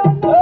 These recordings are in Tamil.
Oh!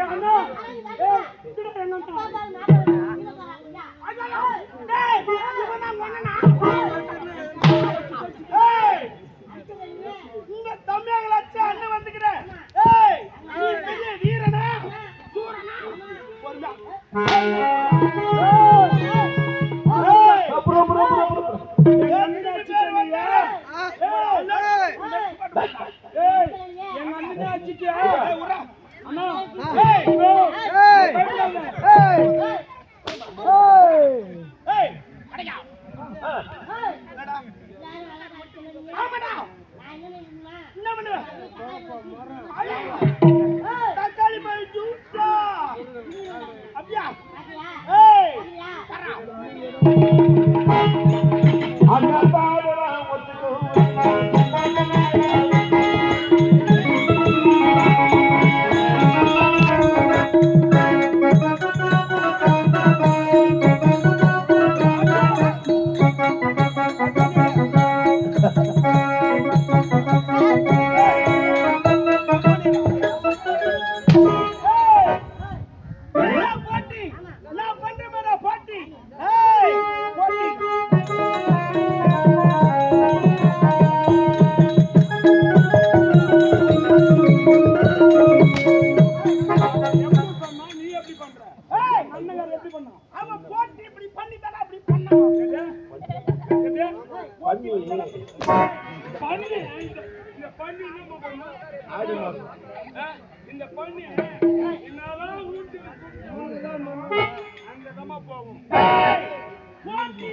அண்ணா தக்காளி பழம் ஜூஸா அப்படியா ஏய் பண்ணணும் அவன் இப்படி பண்ணி தானே அப்படி பண்ணணும் இந்த பண்ணி என்ன பண்ணுவோம் இந்த பண்ணி என்னதான் வீட்டுக்கு அங்க தமா போகும் போட்டி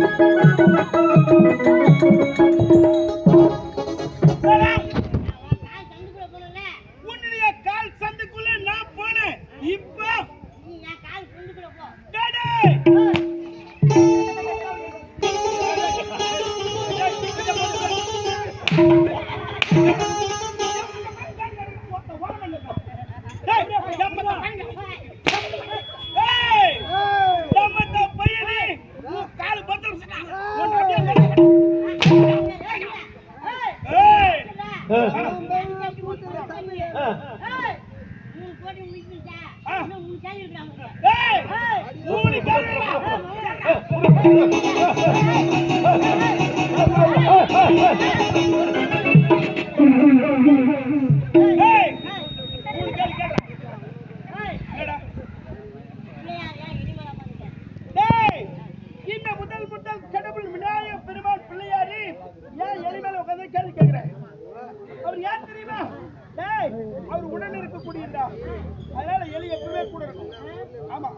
முதல் முதல் கடவுள் விநாயக பெருமாள் பிள்ளையாரி ஏன் எளிமையில உட்காந்து கேள்வி கேட்கிறேன் அவர் ஏன் தெரியுமா? டேய் அவர் உடன் இருக்கக்கூடியதா அதனால எலி எப்பவுமே கூட இருக்கும். ஆமா.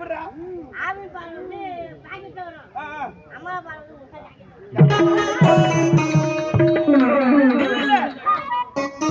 எப்படிடா ஆவி பால் வந்து பாக்கெட்ல வரும். அம்மா பால் வந்து முட்டை